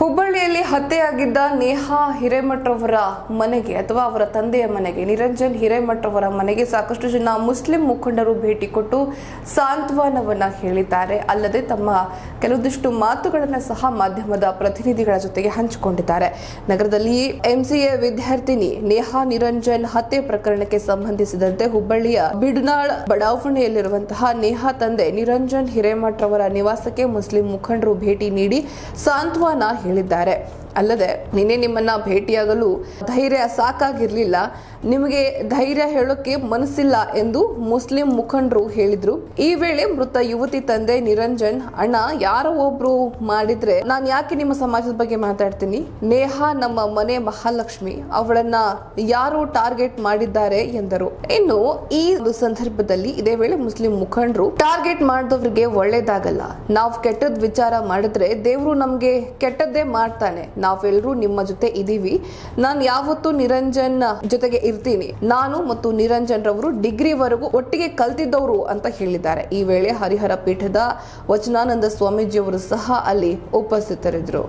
ಹುಬ್ಬಳ್ಳಿಯಲ್ಲಿ ಹತ್ಯೆಯಾಗಿದ್ದ ನೇಹಾ ಹಿರೇಮಠರವರ ಮನೆಗೆ ಅಥವಾ ಅವರ ತಂದೆಯ ಮನೆಗೆ, ನಿರಂಜನ್ ಹಿರೇಮಠರವರ ಮನೆಗೆ ಸಾಕಷ್ಟು ಜನ ಮುಸ್ಲಿಂ ಮುಖಂಡರು ಭೇಟಿ ಕೊಟ್ಟು ಸಾಂತ್ವನವನ್ನ ಹೇಳಿದ್ದಾರೆ. ಅಲ್ಲದೆ ತಮ್ಮ ಕೆಲವೊಂದಿಷ್ಟು ಮಾತುಗಳನ್ನು ಸಹ ಮಾಧ್ಯಮದ ಪ್ರತಿನಿಧಿಗಳ ಜೊತೆಗೆ ಹಂಚಿಕೊಂಡಿದ್ದಾರೆ. ನಗರದಲ್ಲಿ ಎಂಸಿಎ ವಿದ್ಯಾರ್ಥಿನಿ ನೇಹಾ ನಿರಂಜನ್ ಹತ್ಯೆ ಪ್ರಕರಣಕ್ಕೆ ಸಂಬಂಧಿಸಿದಂತೆ ಹುಬ್ಬಳ್ಳಿಯ ಬಿಡ್ನಾಳ್ ಬಡಾವಣೆಯಲ್ಲಿರುವಂತಹ ನೇಹಾ ತಂದೆ ನಿರಂಜನ್ ಹಿರೇಮಠರವರ ನಿವಾಸಕ್ಕೆ ಮುಸ್ಲಿಂ ಮುಖಂಡರು ಭೇಟಿ ನೀಡಿ ಸಾಂತ್ವನ ಹೇಳಿದ್ದಾರೆ. ಅಲ್ಲದೆ ನಿನ್ನೆ ನಿಮ್ಮನ್ನ ಭೇಟಿಯಾಗಲು ಧೈರ್ಯ ಸಾಕಾಗಿರ್ಲಿಲ್ಲ. ನಿಮಗೆ ಧೈರ್ಯ ಹೇಳೋಕೆ ಮನಸ್ಸಿಲ್ಲ ಎಂದು ಮುಸ್ಲಿಂ ಮುಖಂಡರು ಹೇಳಿದ್ರು. ಈ ವೇಳೆ ಮೃತ ಯುವತಿ ತಂದೆ ನಿರಂಜನ್, ಅಣ್ಣ, ಯಾರೋ ಒಬ್ರು ಮಾಡಿದ್ರೆ ನಾನು ಯಾಕೆ ನಿಮ್ಮ ಸಮಾಜದ ಬಗ್ಗೆ ಮಾತಾಡ್ತೀನಿ? ನೇಹಾ ನಮ್ಮ ಮನೆ ಮಹಾಲಕ್ಷ್ಮಿ. ಅವಳನ್ನ ಯಾರು ಟಾರ್ಗೆಟ್ ಮಾಡಿದ್ದಾರೆ ಎಂದರು. ಇನ್ನು ಈ ಸಂದರ್ಭದಲ್ಲಿ ಇದೇ ವೇಳೆ ಮುಸ್ಲಿಂ ಮುಖಂಡರು, ಟಾರ್ಗೆಟ್ ಮಾಡಿದವರಿಗೆ ಒಳ್ಳೇದಾಗಲ್ಲ. ನಾವು ಕೆಟ್ಟದ್ ವಿಚಾರ ಮಾಡಿದ್ರೆ ದೇವರು ನಮ್ಗೆ ಕೆಟ್ಟದ್ದೇ ಮಾಡ್ತಾನೆ. ನಾವೆಲ್ಲರೂ ನಿಮ್ಮ ಜೊತೆ ಇದೀವಿ. ನಾನು ಯಾವತ್ತೂ ನಿರಂಜನ್ ಜೊತೆಗೆ ಇರ್ತೀನಿ. ನಾನು ಮತ್ತು ನಿರಂಜನ್ ರವರು ಡಿಗ್ರಿವರೆಗೂ ಒಟ್ಟಿಗೆ ಕಲ್ತಿದ್ದವರು ಅಂತ ಹೇಳಿದ್ದಾರೆ. ಈ ವೇಳೆ ಹರಿಹರ ಪೀಠದ ವಚನಾನಂದ ಸ್ವಾಮೀಜಿಯವರು ಸಹ ಅಲ್ಲಿ ಉಪಸ್ಥಿತರಿದ್ದರು.